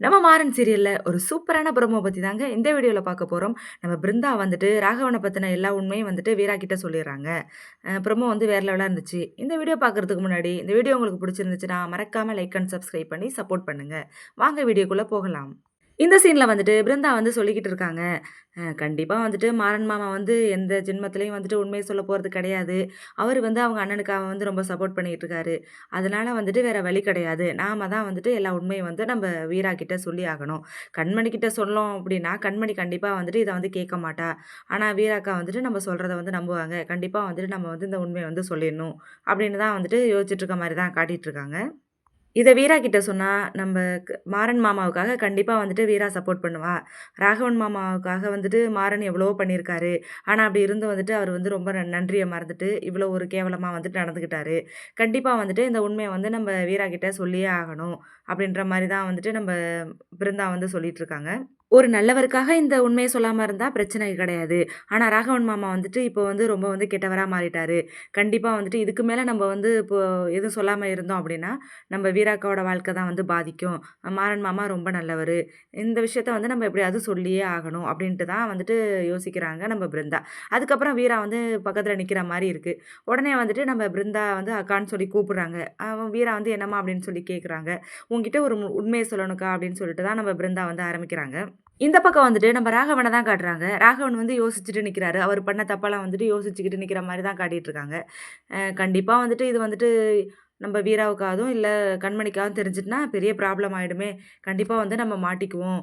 நம்ம மாறன் சீரியலில் ஒரு சூப்பரான ப்ரோமோ பற்றி தாங்க இந்த வீடியோவில் பார்க்க போகிறோம் நம்ம பிருந்தா வந்துட்டு ராகவனை பற்றின எல்லா உண்மையும் வந்துட்டு வீரா கிட்ட சொல்லிடுறாங்க. ப்ரோமோ வந்து வேறு லெவலாக இருந்துச்சு. இந்த வீடியோ பார்க்குறதுக்கு முன்னாடி இந்த வீடியோ உங்களுக்கு பிடிச்சிருந்துச்சுன்னா மறக்காமல் லைக் அண்ட் சப்ஸ்கிரைப் பண்ணி சப்போர்ட் பண்ணுங்கள் வாங்க வீடியோக்குள்ளே போகலாம். இந்த சீனில் வந்துட்டு பிருந்தா வந்து சொல்லிக்கிட்டு இருக்காங்க. கண்டிப்பாக வந்துட்டு மாறன் மாமா வந்து எந்த ஜென்மத்திலையும் வந்துட்டு உண்மையை சொல்ல போகிறது கிடையாது. அவர் வந்து அவங்க அண்ணனுக்காக வந்து ரொம்ப சப்போர்ட் பண்ணிகிட்டு இருக்காரு. அதனால் வந்துட்டு வேறு வழி கிடையாது. நாம தான் வந்துட்டு எல்லா உண்மையும் வந்து நம்ம வீரா கிட்ட சொல்லி ஆகணும். கண்மணி கிட்ட அப்படின்னா கண்மணி கண்டிப்பாக வந்துட்டு இதை வந்து கேட்க மாட்டா. ஆனால் வீராக்கா வந்துட்டு நம்ம சொல்கிறத வந்து நம்புவாங்க. கண்டிப்பாக வந்துட்டு நம்ம வந்து இந்த உண்மையை வந்து சொல்லிடணும் அப்படின்னு தான் வந்துட்டு யோசிச்சுட்டு இருக்க மாதிரி தான் காட்டிகிட்டு இருக்காங்க. இதை வீரா கிட்ட சொன்னால் நம்ம க- மாறன் மாமாவுக்காக கண்டிப்பாக வந்துட்டு வீரா சப்போர்ட் பண்ணுவா. ராகவன் மாமாவுக்காக வந்துட்டு மாறன் எவ்வளவோ பண்ணியிருக்காரு ஆனால் அப்படி இருந்து வந்துட்டு அவர் வந்து ரொம்ப நன்றியை மறந்துட்டு இவ்வளோ ஒரு கேவலமாக வந்துட்டு நடந்துக்கிட்டாரு கண்டிப்பாக வந்துட்டு இந்த உண்மையை வந்து நம்ம வீரா கிட்ட சொல்லியே ஆகணும் அப்படின்ற மாதிரி தான் வந்துட்டு நம்ம பிருந்தா வந்து சொல்லிட்டு இருக்காங்க. ஒரு நல்லவருக்காக இந்த உண்மையை சொல்லாமல் இருந்தால் பிரச்சனை கிடையாது. ஆனால் ராகவன் மாமா வந்துட்டு இப்போ வந்து ரொம்ப வந்து கெட்டவராக மாறிட்டார். கண்டிப்பாக வந்துட்டு இதுக்கு மேலே நம்ம வந்து இப்போ எதுவும் சொல்லாமல் இருந்தோம் அப்படின்னா நம்ம வீராக்காவோட வாழ்க்கை தான் வந்து பாதிக்கும். மாறன் மாமா ரொம்ப நல்லவர். இந்த விஷயத்த வந்து நம்ம எப்படியாவது சொல்லியே ஆகணும் அப்படின்ட்டு தான் வந்துட்டு யோசிக்கிறாங்க நம்ம பிருந்தா. அதுக்கப்புறம் வீரா வந்து பக்கத்தில் நிற்கிற மாதிரி இருக்குது உடனே வந்துட்டு நம்ம பிருந்தா வந்து அக்கான்னு சொல்லி கூப்பிட்றாங்க. அவன் வீரா வந்து என்னம்மா அப்படின்னு சொல்லி கேட்குறாங்க உங்ககிட்ட ஒரு உண்மையை சொல்லணுக்கா அப்படின்னு சொல்லிட்டு தான் நம்ம பிருந்தா வந்து ஆரம்பிக்கிறாங்க. இந்த பக்கம் வந்துட்டு நம்ம ராகவனை தான் காட்டுறாங்க. ராகவன் வந்து யோசிச்சுட்டு நிற்கிறாரு அவர் பண்ண தப்பெல்லாம் வந்துட்டு யோசிச்சுக்கிட்டு நிற்கிற மாதிரி தான் காட்டிகிட்டு இருக்காங்க கண்டிப்பாக வந்துட்டு இது வந்துட்டு நம்ம வீராவுக்காகவும் இல்லை கண்மணிக்காகவும் தெரிஞ்சிட்டுனா பெரிய ப்ராப்ளம் ஆகிடுமே கண்டிப்பாக வந்து நம்ம மாட்டிக்குவோம்.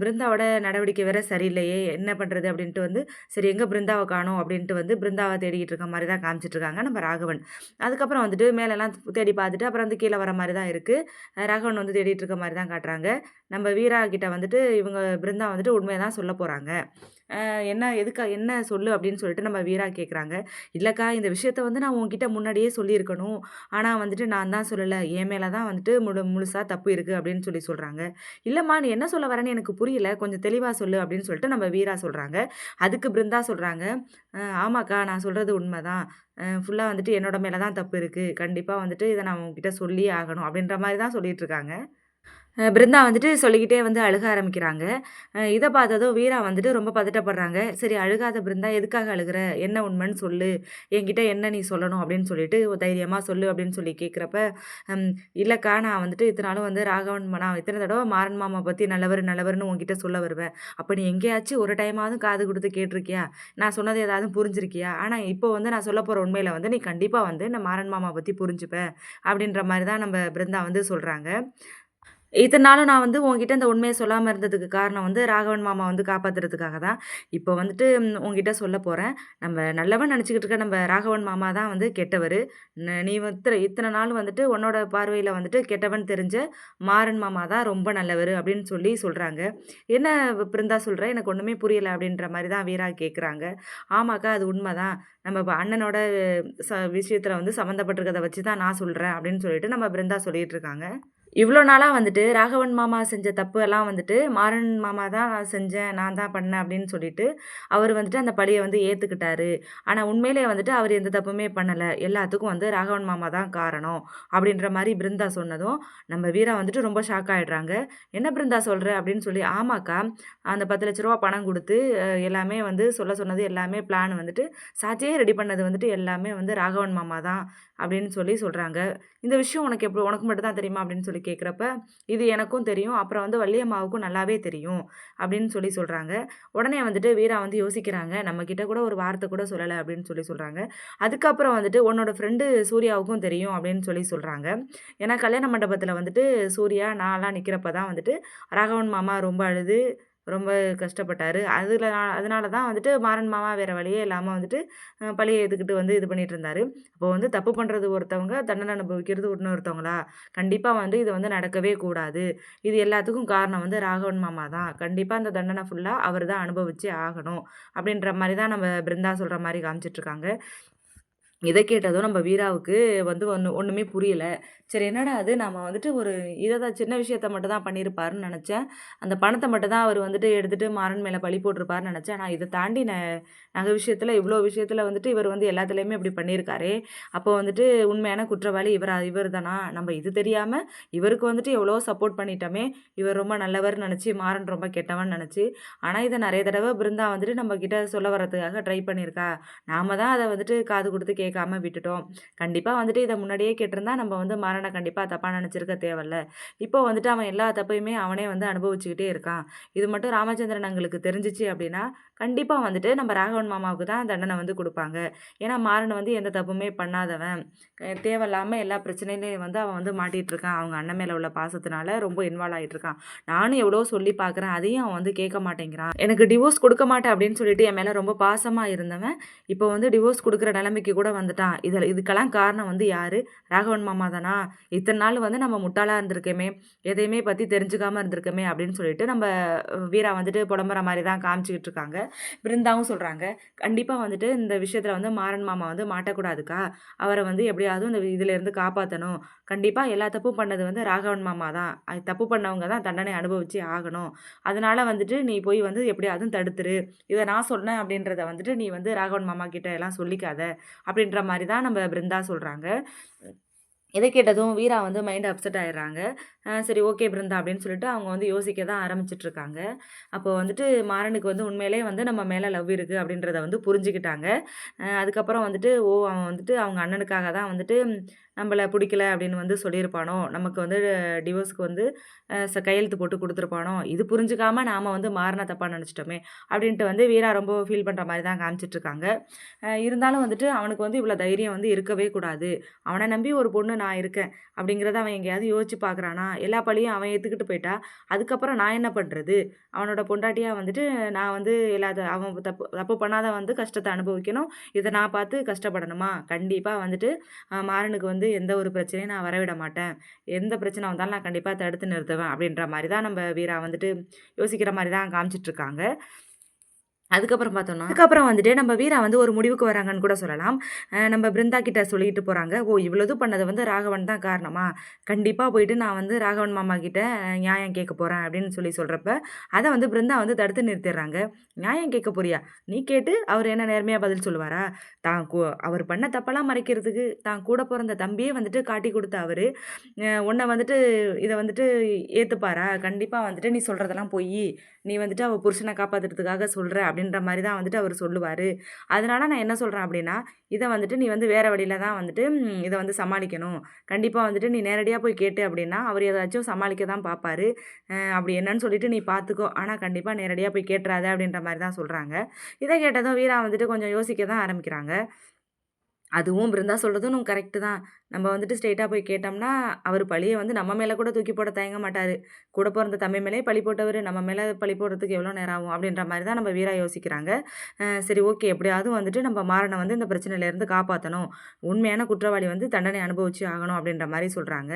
பிருந்தாவோட நடவடிக்கை வேற சரியில்லையே என்ன பண்ணுறது அப்படின்ட்டு வந்து சரி எங்கே பிருந்தாவை காணும் அப்படின்ட்டு வந்து பிருந்தாவை தேடிக்கிட்டு இருக்க மாதிரி தான் காமிச்சிட்ருக்காங்க நம்ம ராகவன். அதுக்கப்புறம் வந்துட்டு மேலெல்லாம் தேடி பார்த்துட்டு அப்புறம் வந்து கீழே வர மாதிரி தான் இருக்குது ராகவன் வந்து தேடிட்டு இருக்க மாதிரி தான் காட்டுறாங்க. நம்ம வீரா கிட்ட வந்துட்டு இவங்க பிருந்தா வந்துட்டு உண்மையை தான் சொல்ல போகிறாங்க என்ன எதுக்கா என்ன சொல்லு? அப்படின்னு சொல்லிட்டு நம்ம வீரா கேட்குறாங்க இல்லைக்கா இந்த விஷயத்த வந்து நான் உங்ககிட்ட முன்னாடியே சொல்லியிருக்கணும். ஆனால் வந்துட்டு நான் தான் சொல்லலை. என் மேலே தான் வந்துட்டு முழு முழுசாக தப்பு இருக்குது அப்படின்னு சொல்லி சொல்கிறாங்க இல்லைம்மா நீ என்ன சொல்ல வரேன்னு எனக்கு புரியல. கொஞ்சம் தெளிவாக சொல்லு. அப்படின்னு சொல்லிட்டு நம்ம வீரா சொல்கிறாங்க அதுக்கு பிருந்தா சொல்கிறாங்க ஆமாக்கா நான் சொல்கிறது உண்மை தான் ஃபுல்லாக வந்துட்டு என்னோட மேலே தான் தப்பு இருக்குது கண்டிப்பாக வந்துட்டு இதை நான் உங்ககிட்ட சொல்லியே ஆகணும். அப்படின்ற மாதிரி தான் சொல்லிகிட்ருக்காங்க பிருந்தா வந்துட்டு சொல்லிக்கிட்டே வந்து அழுக ஆரம்பிக்கிறாங்க. இதை பார்த்ததும் வீரா வந்துட்டு ரொம்ப பதட்டப்படுறாங்க. சரி அழுகாத பிருந்தா எதுக்காக அழுகுற? என்ன உண்மைன்னு சொல்லு. என்கிட்ட என்ன நீ சொல்லணும்? அப்படின்னு சொல்லிட்டு தைரியமாக சொல்லு அப்படின்னு சொல்லி கேட்குறப்ப இல்லைக்கா நான் வந்துட்டு இத்தனாலும் வந்து ராகவன் நான் இத்தனை தடவை மாறன் மாமா பற்றி நல்லவர் நல்லவர்னு உங்ககிட்ட சொல்ல வருவேன். அப்போ நீ எங்கேயாச்சும் ஒரு டைமாவது காது கொடுத்து கேட்டிருக்கியா? நான் சொன்னது ஏதாவது புரிஞ்சிருக்கியா? ஆனால் இப்போ வந்து நான் சொல்ல போகிற உண்மையில் வந்து நீ கண்டிப்பாக வந்து நான் மாறன் மாமா பற்றி புரிஞ்சுப்பேன் அப்படின்ற மாதிரி தான் நம்ம பிருந்தா வந்து சொல்கிறாங்க இத்தனை நாளும் நான் வந்து உன்கிட்ட இந்த உண்மையை சொல்லாமல் இருந்ததுக்கு காரணம் வந்து ராகவன் மாமா வந்து காப்பாற்றுறதுக்காக தான். இப்போ வந்துட்டு உங்ககிட்ட சொல்ல போகிறேன் நம்ம நல்லவன் நினச்சிக்கிட்டு இருக்க நம்ம ராகவன் மாமா தான் வந்து கெட்டவர். நீ வந்து இத்தனை நாள் வந்துட்டு உன்னோட பார்வையில் வந்துட்டு கெட்டவன் தெரிஞ்ச மாறன் மாமா தான் ரொம்ப நல்லவர் அப்படின்னு சொல்லி சொல்கிறாங்க என்ன பிருந்தா சொல்கிறேன் எனக்கு ஒன்றுமே புரியலை அப்படின்ற மாதிரி தான் வீரா கேட்குறாங்க ஆமாக்கா அது உண்மை தான் நம்ம அண்ணனோட ச விஷயத்தில் வந்து சம்மந்தப்பட்டிருக்கதை வச்சு தான் நான் சொல்கிறேன் அப்படின்னு சொல்லிட்டு நம்ம பிருந்தா சொல்லிகிட்டு இருக்காங்க. இவ்வளோ நாளாக வந்துட்டு ராகவன் மாமா செஞ்ச தப்பு எல்லாம் வந்துட்டு மாறன் மாமா தான் நான் செஞ்சேன் நான் தான் பண்ணேன் அப்படின்னு சொல்லிட்டு அவர் வந்துட்டு அந்த பழியை வந்து ஏற்றுக்கிட்டாரு ஆனால் உண்மையிலேயே வந்துட்டு அவர் எந்த தப்புமே பண்ணலை. எல்லாத்துக்கும் வந்து ராகவன் மாமா தான் காரணம் அப்படின்ற மாதிரி பிருந்தா சொன்னதும் நம்ம வீரா வந்துட்டு ரொம்ப ஷாக் ஆகிடுறாங்க என்ன பிருந்தா சொல்கிற அப்படின்னு சொல்லி ஆமாக்கா அந்த பத்து லட்ச ரூபா பணம் கொடுத்து எல்லாமே வந்து சொல்ல சொன்னது எல்லாமே பிளான் வந்துட்டு சாட்சியே ரெடி பண்ணது வந்துட்டு எல்லாமே வந்து ராகவன் மாமா தான். அப்படின்னு சொல்லி சொல்கிறாங்க இந்த விஷயம் உனக்கு எப்படி உனக்கு மட்டும் தான் தெரியுமா? அப்படின்னு சொல்லி கேட்குறப்ப இது எனக்கும் தெரியும் அப்புறம் வந்து வள்ளியம்மாவுக்கும் நல்லாவே தெரியும் அப்படின்னு சொல்லி சொல்கிறாங்க உடனே வந்துட்டு வீரா வந்து யோசிக்கிறாங்க நம்மக்கிட்ட கூட ஒரு வார்த்தை கூட சொல்லலை அப்படின்னு சொல்லி சொல்கிறாங்க அதுக்கப்புறம் வந்துட்டு உன்னோட ஃப்ரெண்டு சூர்யாவுக்கும் தெரியும் அப்படின்னு சொல்லி சொல்கிறாங்க ஏன்னா கல்யாண மண்டபத்தில் வந்துட்டு சூர்யா நான்லாம் நிற்கிறப்ப தான் வந்துட்டு ராகவன் மாமா ரொம்ப அழுது ரொம்ப கஷ்டப்பட்டார். அதில் அதனால தான் வந்துட்டு மாறன் மாமா வேறு வழியே இல்லாமல் வந்துட்டு பழியை ஏற்றுக்கிட்டு வந்து இது பண்ணிகிட்டு இருந்தார் அப்போ வந்து தப்பு பண்ணுறது ஒருத்தவங்க தண்டனை அனுபவிக்கிறது இன்னொருத்தவங்களா? கண்டிப்பாக வந்து இது வந்து நடக்கவே கூடாது. இது எல்லாத்துக்கும் காரணம் வந்து ராகவன் மாமா தான். கண்டிப்பாக அந்த தண்டனை ஃபுல்லாக அவர் தான் அனுபவிச்சே ஆகணும். அப்படின்ற மாதிரி தான் நம்ம பிருந்தா சொல்கிற மாதிரி காமிச்சிட்ருக்காங்க இதை கேட்டதும் நம்ம வீராவுக்கு வந்து ஒன்று ஒன்றுமே புரியலை. சரி என்னடா அது நம்ம வந்துட்டு ஒரு இதை தான் சின்ன விஷயத்த மட்டும் தான் பண்ணியிருப்பாருன்னு நினச்சேன் அந்த பணத்தை மட்டும் தான் அவர் வந்துட்டு எடுத்துகிட்டு மாறன் மேலே பழி போட்டிருப்பாருன்னு நினச்சேன் ஆனால் இதை தாண்டி ந நகை விஷயத்தில் இவ்வளோ விஷயத்தில் வந்துட்டு இவர் வந்து எல்லாத்துலேயுமே இப்படி பண்ணியிருக்காரு அப்போ வந்துட்டு உண்மையான குற்றவாளி இவர் இவர் தானா? நம்ம இது தெரியாமல் இவருக்கு வந்துட்டு எவ்வளோ சப்போர்ட் பண்ணிட்டோமே! இவர் ரொம்ப நல்லவர்னு நினச்சி மாறன் ரொம்ப கெட்டவன் நினச்சி ஆனால் இதை நிறைய தடவை பிருந்தா வந்துட்டு நம்ம கிட்ட சொல்ல வர்றதுக்காக ட்ரை பண்ணியிருக்கா. நாம தான் அதை வந்துட்டு காது கொடுத்து கேட்காம விட்டுட்டோம். கண்டிப்பாக வந்துட்டு இதை முன்னாடியே கேட்டிருந்தா நம்ம வந்து மாறன மரணம் கண்டிப்பாக தப்பாக நினச்சிருக்க தேவையில்ல. இப்போ வந்துட்டு அவன் எல்லா தப்பையுமே அவனே வந்து அனுபவிச்சுக்கிட்டே இருக்கான். இது மட்டும் ராமச்சந்திரன் எங்களுக்கு தெரிஞ்சுச்சு அப்படின்னா கண்டிப்பாக வந்துட்டு நம்ம ராகவன் மாமாவுக்கு தான் தண்டனை வந்து கொடுப்பாங்க ஏன்னா மாறன் வந்து எந்த தப்புமே பண்ணாதவன். தேவையில்லாமல் எல்லா பிரச்சனையிலையும் வந்து அவன் வந்து மாட்டிட்டு இருக்கான். அவங்க அண்ணன் மேலே உள்ள பாசத்தினால ரொம்ப இன்வால்வ் ஆகிட்டு இருக்கான். நானும் எவ்வளோ சொல்லி பார்க்குறேன். அதையும் அவன் வந்து கேட்க மாட்டேங்கிறான். எனக்கு டிவோர்ஸ் கொடுக்க மாட்டேன் அப்படின்னு சொல்லிட்டு என் மேலே ரொம்ப பாசமாக இருந்தவன், இப்போ வந்து டிவோர்ஸ் கொடுக்குற நிலைமைக்கு கூட வந்துட்டான். இதில் இதுக்கெல்லாம் காரணம் வந்து யார் ராகவன் மாமா தானா? இத்தனை நாள் வந்து நம்ம முட்டாளாக இருந்திருக்கேமே எதையுமே பற்றி தெரிஞ்சுக்காம இருந்திருக்கோமே! அப்படின்னு சொல்லிட்டு நம்ம வீரா வந்துட்டு புலம்புற மாதிரி தான் காமிச்சிக்கிட்டு இருக்காங்க. பிருந்தாவும் சொல்கிறாங்க கண்டிப்பாக வந்துட்டு இந்த விஷயத்தில் வந்து மாறன் மாமா வந்து மாட்டக்கூடாதுக்கா. அவரை வந்து எப்படியாவது இந்த இதுலேருந்து காப்பாற்றணும் கண்டிப்பாக எல்லா தப்பும் பண்ணது வந்து ராகவன் மாமா தான். அது தப்பு பண்ணவங்க தான் தண்டனை அனுபவிச்சு ஆகணும். அதனால் வந்துட்டு நீ போய் வந்து எப்படியாவது தடுத்துரு. இதை நான் சொன்னேன் அப்படின்றத வந்துட்டு நீ வந்து ராகவன் மாமா கிட்ட எல்லாம் சொல்லிக்காத. அப்படின்ற மாதிரி தான் நம்ம பிருந்தா சொல்கிறாங்க எதை கேட்டதும் வீரா வந்து மைண்ட் அப்செட் ஆயிடுறாங்க. சரி ஓகே பிருந்தா அப்படின்னு சொல்லிட்டு அவங்க வந்து யோசிக்க தான் ஆரம்பிச்சிட்ருக்காங்க அப்போ வந்துட்டு மாறனுக்கு வந்து உண்மையிலேயே வந்து நம்ம மேலே லவ் இருக்குது அப்படின்றத வந்து புரிஞ்சுக்கிட்டாங்க. அதுக்கப்புறம் வந்துட்டு ஓ! அவன் வந்துட்டு அவங்க அண்ணனுக்காக தான் வந்துட்டு நம்மள பிடிக்கல அப்படின்னு வந்து சொல்லியிருப்பானோ! நமக்கு வந்து டிவோர்ஸ்க்கு வந்து ச கையெழுத்து போட்டு கொடுத்துருப்பானோ இது புரிஞ்சுக்காமல் நாம் வந்து மாறன தப்பாக நினச்சிட்டோமே அப்படின்ட்டு வந்து வீரா ரொம்ப ஃபீல் பண்ணுற மாதிரி தான் காமிச்சிட்ருக்காங்க இருந்தாலும் வந்துட்டு அவனுக்கு வந்து இவ்வளோ தைரியம் வந்து இருக்கவே கூடாது. அவனை நம்பி ஒரு பொண்ணு நான் இருக்கேன். அப்படிங்கிறத அவன் எங்கேயாவது யோசிச்சு பார்க்குறானா? எல்லா பழியும் அவன் ஏற்றுக்கிட்டு போயிட்டா, அதுக்கப்புறம் நான் என்ன பண்ணுறது அவனோட பொண்டாட்டியாக வந்துட்டு நான் வந்து எல்லாத்த அவன் தப்பு தப்பு பண்ணாத வந்து கஷ்டத்தை அனுபவிக்கணும். இதை நான் பார்த்து கஷ்டப்படணுமா? கண்டிப்பாக வந்துட்டு மாறனுக்கு வந்து எந்த ஒரு பிரச்சனையும் நான் வரவிட மாட்டேன். எந்த பிரச்சனை வந்தாலும் நான் கண்டிப்பாக தடுத்து நிறுத்துவேன். அப்படின்ற மாதிரி தான் நம்ம வீரா வந்துட்டு யோசிக்கிற மாதிரி தான் காமிச்சுட்டுருக்காங்க. அதுக்கப்புறம் பார்த்தோம்னா, அதுக்கப்புறம் வந்துட்டு நம்ம வீரா வந்து ஒரு முடிவுக்கு வராங்கன்னு கூட சொல்லலாம். நம்ம பிருந்தா கிட்ட சொல்லிட்டு போகிறாங்க "ஓ! இவ்வளோது பண்ணது வந்து ராகவன் தான் காரணமா? கண்டிப்பாக போயிட்டு நான் வந்து ராகவன் மாமா கிட்ட நியாயம் கேட்க போகிறேன் அப்படின்னு சொல்லி சொல்கிறப்ப அதை வந்து பிருந்தா வந்து தடுத்து நிறுத்திடுறாங்க. "நியாயம் கேட்க போறியா? நீ கேட்டு அவர் என்ன நேர்மையாக பதில் சொல்லுவாரா? தான் கு அவர் பண்ண தப்பெல்லாம் மறைக்கிறதுக்கு, தான் கூட பிறந்த தம்பியே வந்துட்டு காட்டி கொடுத்த அவர் உன்னை வந்துட்டு இதை வந்துட்டு ஏற்றுப்பாரா கண்டிப்பாக வந்துட்டு நீ சொல்கிறதெல்லாம் போய் நீ வந்துட்டு அவள் புருஷனை காப்பாத்துறதுக்காக சொல்கிற அப்படின்ற மாதிரி தான் வந்துட்டு அவர் சொல்லுவார் அதனால் நான் என்ன சொல்கிறேன் அப்படின்னா, இதை வந்துட்டு நீ வந்து வேறு வழியில தான் வந்துட்டு இதை வந்து சமாளிக்கணும். கண்டிப்பாக வந்துட்டு நீ நேரடியாக போய் கேட்டு அப்படின்னா, அவர் ஏதாச்சும் சமாளிக்க தான் பார்ப்பாரு. அப்படி என்னன்னு சொல்லிட்டு நீ பார்த்துக்கோ. ஆனால் கண்டிப்பாக நேரடியாக போய் கேட்டுறாத அப்படின்ற மாதிரி தான் சொல்கிறாங்க இதை கேட்டதும் வீரா வந்துட்டு கொஞ்சம் யோசிக்க தான் ஆரம்பிக்கிறாங்க. அதுவும் பிருந்தா சொல்கிறதும் கரெக்டு தான். நம்ம வந்துட்டு ஸ்ட்ரெயிட்டாக போய் கேட்டோம்னா, அவர் பழியை வந்து நம்ம மேலே கூட தூக்கி போட தயங்க மாட்டார் கூட பிறந்த தம்பி மேலயே பழி போட்டவர் நம்ம மேலே பழி போடுறதுக்கு எவ்வளோ நேரம் ஆகும்? அப்படின்ற மாதிரி தான் நம்ம வீரா யோசிக்கிறாங்க. சரி ஓகே எப்படியாவது வந்துட்டு நம்ம மாறனை வந்து இந்த பிரச்சனையிலேருந்து காப்பாற்றணும் உண்மையான குற்றவாளி வந்து தண்டனை அனுபவிச்சு ஆகணும் அப்படின்ற மாதிரி சொல்கிறாங்க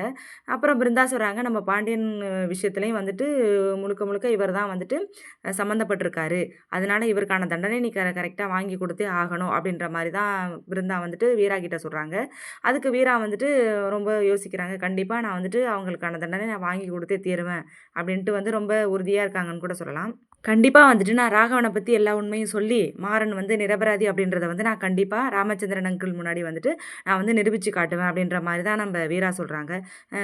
அப்புறம் பிருந்தா சொல்கிறாங்க நம்ம பாண்டியன் விஷயத்துலையும் வந்துட்டு முழுக்க முழுக்க இவர் தான் வந்துட்டு சம்மந்தப்பட்டிருக்காரு அதனால் அதனால இவருக்கான தண்டனை நீ க கரெக்டாக வாங்கி கொடுத்தே ஆகணும். அப்படின்ற மாதிரி தான் பிருந்தா வந்துட்டு வீரா கிட்ட சொல்கிறாங்க அதுக்கு வீரா வந்துட்டு ரொம்ப யோசிக்கிறாங்க. கண்டிப்பாக நான் வந்துட்டு அவங்களுக்கான தண்டனை நான் வாங்கி கொடுத்தே தீருவேன். அப்படின்ட்டு வந்து ரொம்ப உறுதியாக இருக்காங்கன்னு கூட சொல்லலாம். கண்டிப்பாக வந்துட்டு நான் ராகவனை பற்றி எல்லா உண்மையும் சொல்லி, மாறன் வந்து நிரபராதி அப்படின்றத வந்து நான் கண்டிப்பாக ராமச்சந்திரன் அங்கிள் முன்னாடி வந்துட்டு நான் வந்து நிரூபித்து காட்டுவேன் அப்படின்ற மாதிரி தான் நம்ம வீரா சொல்கிறாங்க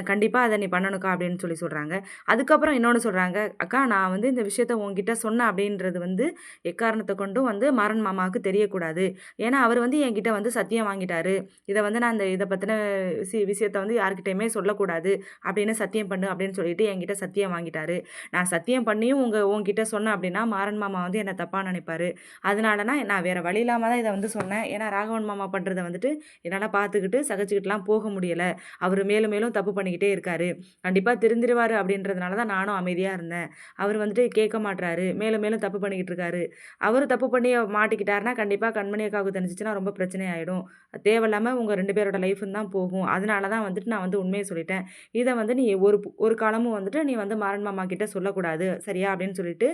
கண்டிப்பாக அதை நீ பண்ணணுக்கா அப்படின்னு சொல்லி சொல்கிறாங்க அதுக்கப்புறம் இன்னொன்று சொல்கிறாங்க அக்கா நான் வந்து இந்த விஷயத்த உங்ககிட்ட சொன்னேன் அப்படின்றது வந்து எக்காரணத்தை கொண்டும் வந்து மாறன் மாமாவுக்கு தெரியக்கூடாது. ஏன்னா அவர் வந்து என்கிட்ட வந்து சத்தியம் வாங்கிட்டாரு. இதை வந்து நான் இந்த இதை பற்றின விஷய விஷயத்தை வந்து யார்கிட்டையுமே சொல்லக்கூடாது அப்படின்னு சத்தியம் பண்ணு அப்படின்னு சொல்லிட்டு என்கிட்ட சத்தியம் வாங்கிட்டாரு. நான் சத்தியம் பண்ணியும் உங்க உன்கிட்ட சொன்னேன் அப்படின்னா, மாறன் மாமா வந்து என்னை தப்பாக நினைப்பார் அதனாலனா நான் வேறு வழி இல்லாமல் தான் இதை வந்து சொன்னேன். ஏன்னா ராகவன் மாமா பண்ணுறதை வந்துட்டு என்னால் பார்த்துக்கிட்டு, சகிச்சுக்கிட்டுலாம் போக முடியலை அவர் மேலும் மேலும் தப்பு பண்ணிக்கிட்டே இருக்காரு. கண்டிப்பாக திருந்திருவார் அப்படின்றதுனால தான் நானும் அமைதியாக இருந்தேன். அவர் வந்துட்டு கேட்க மாட்டுறாரு மேலும் மேலும் தப்பு பண்ணிக்கிட்டு இருக்காரு. அவர் தப்பு பண்ணி மாட்டிக்கிட்டாருன்னா, கண்டிப்பாக கண்மணி அக்காவுக்கு தெரிஞ்சுச்சுன்னா ரொம்ப பிரச்சனை ஆகிடும் தேவையில்லாமல் உங்கள் ரெண்டு பேரோட லைஃப்ன்னு தான் போகும். அதனால தான் வந்துட்டு நான் வந்து உண்மையை சொல்லிட்டேன். இதை வந்து நீ ஒரு ஒரு காலமும் வந்துட்டு நீ வந்து மாறன் மாமா கிட்ட சொல்லக்கூடாது. சரியா? அப்படின்னு சொல்லிட்டு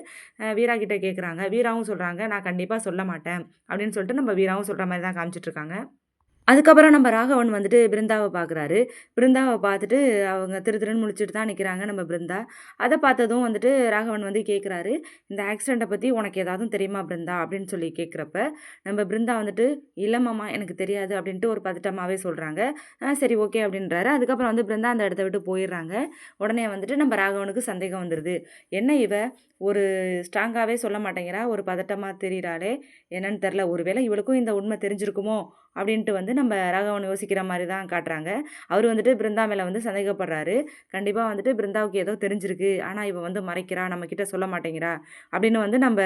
வீரா கிட்ட கேட்குறாங்க. வீராவும் சொல்கிறாங்க நான் கண்டிப்பாக சொல்ல மாட்டேன். அப்படின்னு சொல்லிட்டு நம்ம வீராவும் சொல்கிற மாதிரி தான் காமிச்சிட்ருக்காங்க அதுக்கப்புறம் நம்ம ராகவன் வந்துட்டு பிருந்தாவை பார்க்குறாரு. பிருந்தாவை பார்த்துட்டு அவங்க திரு திருன்னு முடிச்சுட்டு தான் நிற்கிறாங்க நம்ம பிருந்தா. அதை பார்த்ததும் வந்துட்டு ராகவன் வந்து கேட்குறாரு, "இந்த ஆக்சிடெண்ட்டை பற்றி உனக்கு ஏதாவது தெரியுமா பிருந்தா?" அப்படின்னு சொல்லி கேட்குறப்ப, நம்ம பிருந்தா வந்துட்டு, இல்லைம்மாம்மா எனக்கு தெரியாது" அப்படின்ட்டு ஒரு பதட்டமாகவே சொல்கிறாங்க சரி ஓகே" அப்படின்றாரு. அதுக்கப்புறம் வந்து பிருந்தா அந்த இடத்த விட்டு போயிடுறாங்க உடனே வந்துட்டு நம்ம ராகவனுக்கு சந்தேகம் வந்துடுது என்ன இவ ஒரு ஸ்ட்ராங்காகவே சொல்ல மாட்டேங்கிறா, ஒரு பதட்டமாக தெரியிறாளே, என்னன்னு தெரில ஒருவேளை இவளுக்கும் இந்த உண்மை தெரிஞ்சிருக்குமோ? அப்படின்ட்டு வந்து நம்ம ராகவன் யோசிக்கிற மாதிரி தான் காட்டுறாங்க. அவர் வந்துட்டு பிருந்தா மேலே வந்து சந்தேகப்படுறாரு. கண்டிப்பாக வந்துட்டு பிருந்தாவுக்கு ஏதோ தெரிஞ்சிருக்கு. ஆனால் இவன் வந்து மறைக்கிறா, நம்மக்கிட்ட சொல்ல மாட்டேங்கிறா, அப்படின்னு வந்து நம்ம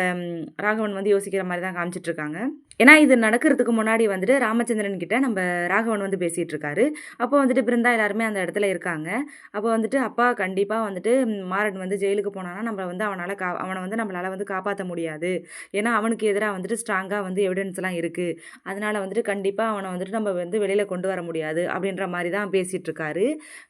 ராகவன் வந்து யோசிக்கிற மாதிரி தான் காமிச்சிட்ருக்காங்க ஏன்னா இது நடக்கிறதுக்கு முன்னாடி வந்துட்டு ராமச்சந்திரன் கிட்ட நம்ம ராகவன் வந்து பேசிட்டு இருக்காரு. அப்போ வந்துட்டு பிருந்தா எல்லாருமே அந்த இடத்துல இருக்காங்க. அப்போ வந்துட்டு, "அப்பா கண்டிப்பாக வந்துட்டு மாறன் வந்து ஜெயிலுக்கு போனான்னா, நம்ம வந்து அவனால் கா அவனை வந்து நம்மளால் வந்து காப்பாற்ற முடியாது. ஏன்னா அவனுக்கு எதிராக வந்துட்டு ஸ்ட்ராங்காக வந்து எவிடன்ஸ்லாம் இருக்குது அதனால் வந்துட்டு கண்டிப்பாக அவனை வந்துட்டு நம்ம வந்து வெளியில் கொண்டு வர முடியாது." அப்படின்ற மாதிரி தான் பேசிகிட்டு இருக்காரு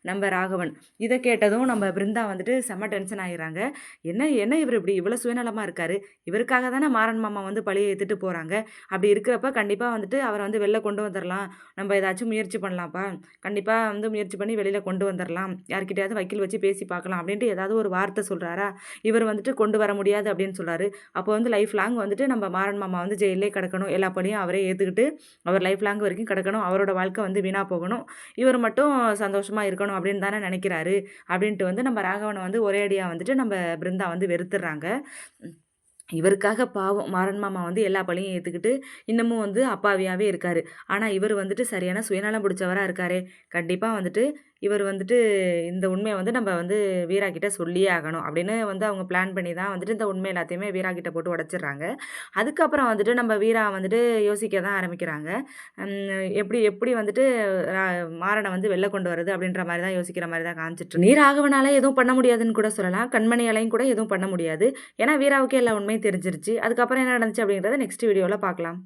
நம்ம ராகவன். இதை கேட்டதும் நம்ம பிருந்தா வந்துட்டு செம்ம டென்ஷன் ஆகிறாங்க என்ன என்ன இவர் இப்படி இவ்வளோ சுயநலமாக இருக்காரு? இவருக்காக தானே மாறன் மாமா வந்து பழியை எடுத்துகிட்டு போகிறாங்க அப்படி இருக்கிறப்ப கண்டிப்பாக வந்துட்டு அவரை வந்து வெளில கொண்டு வந்துடலாம் நம்ம ஏதாச்சும் முயற்சி பண்ணலாம்ப்பா. கண்டிப்பாக வந்து முயற்சி பண்ணி வெளியில் கொண்டு வந்துடலாம் யார்கிட்டயாவது வக்கீல் வச்சு பேசி பார்க்கலாம் அப்படின்ட்டு ஏதாவது ஒரு வார்த்தை சொல்கிறாரா இவர் வந்துட்டு கொண்டு வர முடியாது அப்படின்னு சொல்கிறாரு அப்போ வந்து லைஃப் லாங் வந்துட்டு நம்ம மாறன் மாமா வந்து ஜெயிலே கிடக்கணும். எல்லா பணியும் அவரே ஏற்றுக்கிட்டு அவர் லைஃப் லாங் வரைக்கும் கிடக்கணும். அவரோட வாழ்க்கை வந்து வீணாக போகணும். இவர் மட்டும் சந்தோஷமாக இருக்கணும் அப்படின்னு தானே நினைக்கிறாரு அப்படின்ட்டு வந்து நம்ம ராகவனை வந்து ஒரே அடியாக வந்துட்டு நம்ம பிருந்தா வந்து வெறுத்துடுறாங்க இவருக்காக பாவம் மாறன் மாமா வந்து எல்லா பழியும் ஏற்றுக்கிட்டு இன்னமும் வந்து அப்பாவியாகவே இருக்கார் ஆனால் இவர் வந்துட்டு சரியான சுயநலம் பிடிச்சவராக இருக்காரே. கண்டிப்பாக வந்துட்டு இவர் வந்துட்டு இந்த உண்மையை வந்து நம்ம வந்து வீரா கிட்ட சொல்லியே ஆகணும். அப்படின்னு வந்து அவங்க பிளான் பண்ணி தான் வந்துட்டு இந்த உண்மை எல்லாத்தையுமே வீரா கிட்ட போட்டு உடச்சிடுறாங்க அதுக்கப்புறம் வந்துட்டு நம்ம வீரா வந்துட்டு யோசிக்க தான் ஆரம்பிக்கிறாங்க. எப்படி எப்படி வந்துட்டு மாறனை வந்து வெளில கொண்டு வருது அப்படின்ற மாதிரி தான் யோசிக்கிற மாதிரி தான் காமிச்சிட்டு நீர் ஆகவனால எதுவும் பண்ண முடியாதுன்னு கூட சொல்லலாம். கண்மணியாலையும் கூட எதுவும் பண்ண முடியாது. ஏன்னா வீராவுக்கே எல்லா உண்மையும் தெரிஞ்சிருச்சு. அதுக்கப்புறம் என்ன நடந்துச்சு அப்படின்றத நெக்ஸ்ட் வீடியோவில் பார்க்கலாம்.